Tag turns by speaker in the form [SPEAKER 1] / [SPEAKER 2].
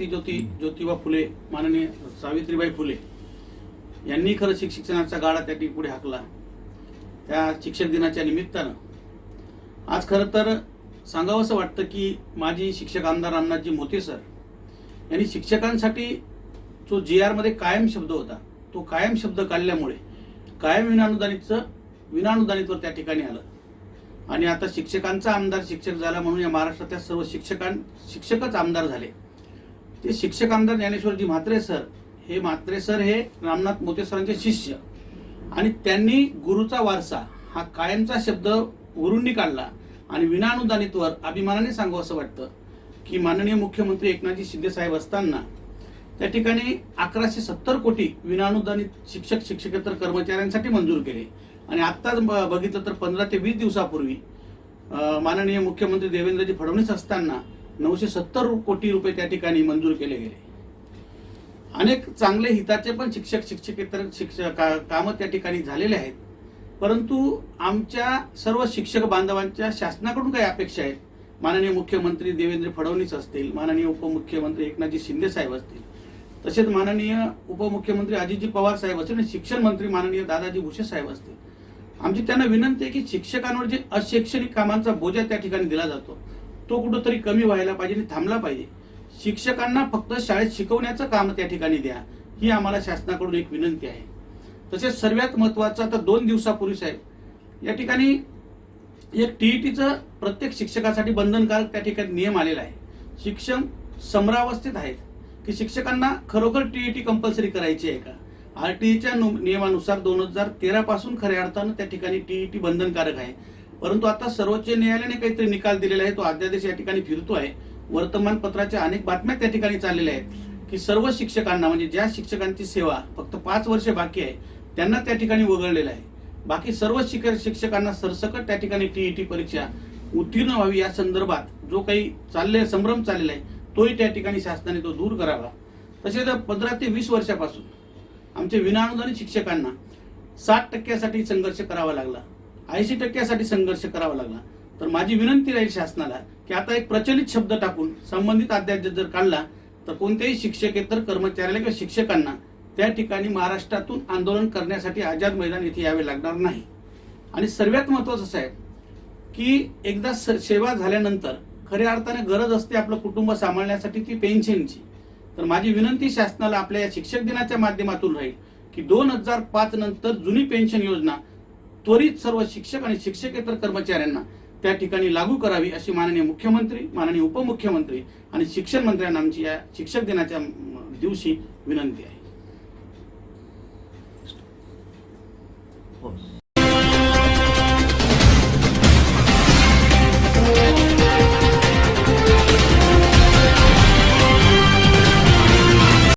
[SPEAKER 1] क्रांतीज्योती ज्योतिबा फुले माननीय सावित्रीबाई फुले यांनी खरं शिक- शिक्षणाचा गाडा त्या पुढे हाकला. त्या शिक्षक दिनाच्या निमित्तानं. आज खरं तर सांगावं असं वाटतं की माजी शिक्षक आमदार अण्णाजी मोते सर यांनी शिक्षकांसाठी जो जी आरमध्ये कायम शब्द होता तो कायम शब्द काढल्यामुळे कायम विनानुदानितचं विनानुदानितवर त्या ठिकाणी आलं. आणि आता शिक्षकांचा आमदार शिक्षक झाला म्हणून या महाराष्ट्रातल्या सर्व शिक्षकां शिक्षकच आमदार झाले. ते शिक्षक आमदार ज्ञानेश्वरजी म्हात्रे सर. हे म्हात्रे सर हे रामनाथ मोते सरांचे शिष्य. आणि त्यांनी गुरुचा वारसा हा कायमचा शब्द उरुंडी काढला आणि विनाअनुदानितवर अभिमानाने सांगू असं वाटतं की माननीय मुख्यमंत्री एकनाथजी शिंदे साहेब असताना त्या ठिकाणी अकराशे सत्तर कोटी विनाअनुदानित शिक्षक शिक्षकेतर कर्मचाऱ्यांसाठी मंजूर केले. आणि आत्ताच ब- बघितलं तर पंधरा ते वीस दिवसापूर्वी माननीय मुख्यमंत्री देवेंद्रजी फडणवीस असताना नऊशे सत्तर कोटी रुपये त्या ठिकाणी मंजूर केले गेले. अनेक चांगले हिताचे पण शिक्षक शिक्षकेतर शिक्षक का- कामं त्या ठिकाणी झालेले आहेत. परंतु आमच्या सर्व शिक्षक बांधवांच्या शासनाकडून काही अपेक्षा आहेत. माननीय मुख्यमंत्री देवेंद्र फडणवीस असतील माननीय उपमुख्यमंत्री एकनाथजी शिंदे साहेब असतील तसेच माननीय उपमुख्यमंत्री अजितजी पवार साहेब असतील आणि शिक्षण मंत्री माननीय दादाजी भुसे साहेब असतील. आमची त्यांना विनंती आहे की शिक्षकांवर जे अशैक्षणिक कामांचा बोजा त्या ठिकाणी दिला जातो. तो कुठंतरी कमी व्हायला पाहिजे आणि थांबला पाहिजे. शिक्षकांना फक्त शाळेत शिकवण्याचं काम त्या ठिकाणी द्या ही आम्हाला शासनाकडून एक विनंती आहे. तसेच सर्वात महत्वाचं आता दोन दिवसापूर्वी साहेब या ठिकाणी एक टीईटीचं प्रत्येक शिक्षकासाठी बंधनकारक त्या ठिकाणी नियम आलेला आहे. शिक्षण समरावस्थेत आहेत की शिक्षकांना खरोखर टीईटी कंपल्सरी करायची आहे का? आर टी ईच्या नियमानुसार दोन हजार तेरापासून खऱ्या अर्थानं त्या ठिकाणी टीईटी बंधनकारक आहे. परंतु आता सर्वोच्च न्यायालयाने काहीतरी निकाल दिलेला आहे. तो अध्यादेश या ठिकाणी फिरतो आहे. वर्तमानपत्राच्या अनेक बातम्या त्या ठिकाणी चाललेल्या आहेत की सर्व शिक्षकांना म्हणजे ज्या शिक्षकांची सेवा फक्त पाच वर्ष बाकी आहे त्यांना त्या ठिकाणी वगळलेलं आहे. बाकी सर्व शिक- शिक्षकांना सरसकट त्या ठिकाणी टीईटी परीक्षा उत्तीर्ण व्हावी या संदर्भात जो काही चालले संभ्रम चाललेला आहे तोही त्या ठिकाणी शासनाने तो दूर करावा. तसेच पंधरा ते वीस वर्षापासून आमचे विनाअनुदानित शिक्षकांना साठ टक्क्यासाठी संघर्ष करावा लागला. ऐंशी टक्क्यासाठी संघर्ष करावा लागला. तर माझी विनंती राहील शासनाला की आता एक प्रचलित शब्द टाकून संबंधित अध्यादेश जर काढला तर कोणत्याही शिक्षकेतर कर्मचाऱ्याला किंवा शिक्षकांना त्या ठिकाणी महाराष्ट्रातून आंदोलन करण्यासाठी आझाद मैदान येथे यावे लागणार नाही. आणि सर्वात महत्वाचं साहेब की एकदा स- सेवा झाल्यानंतर खऱ्या अर्थाने गरज असते आपलं कुटुंब सांभाळण्यासाठी ती पेन्शनची. तर माझी विनंती शासनाला आपल्या या शिक्षक दिनाच्या माध्यमातून राहील की दोन हजार पाच नंतर जुनी पेन्शन योजना त्वरित सर्व शिक्षक आणि शिक्षकेतर कर्मचाऱ्यांना त्या ठिकाणी लागू करावी अशी माननीय मुख्यमंत्री माननीय उपमुख्यमंत्री आणि शिक्षण मंत्र्यांना आमची या शिक्षक दिनाच्या दिवशी विनंती आहे.
[SPEAKER 2] हो.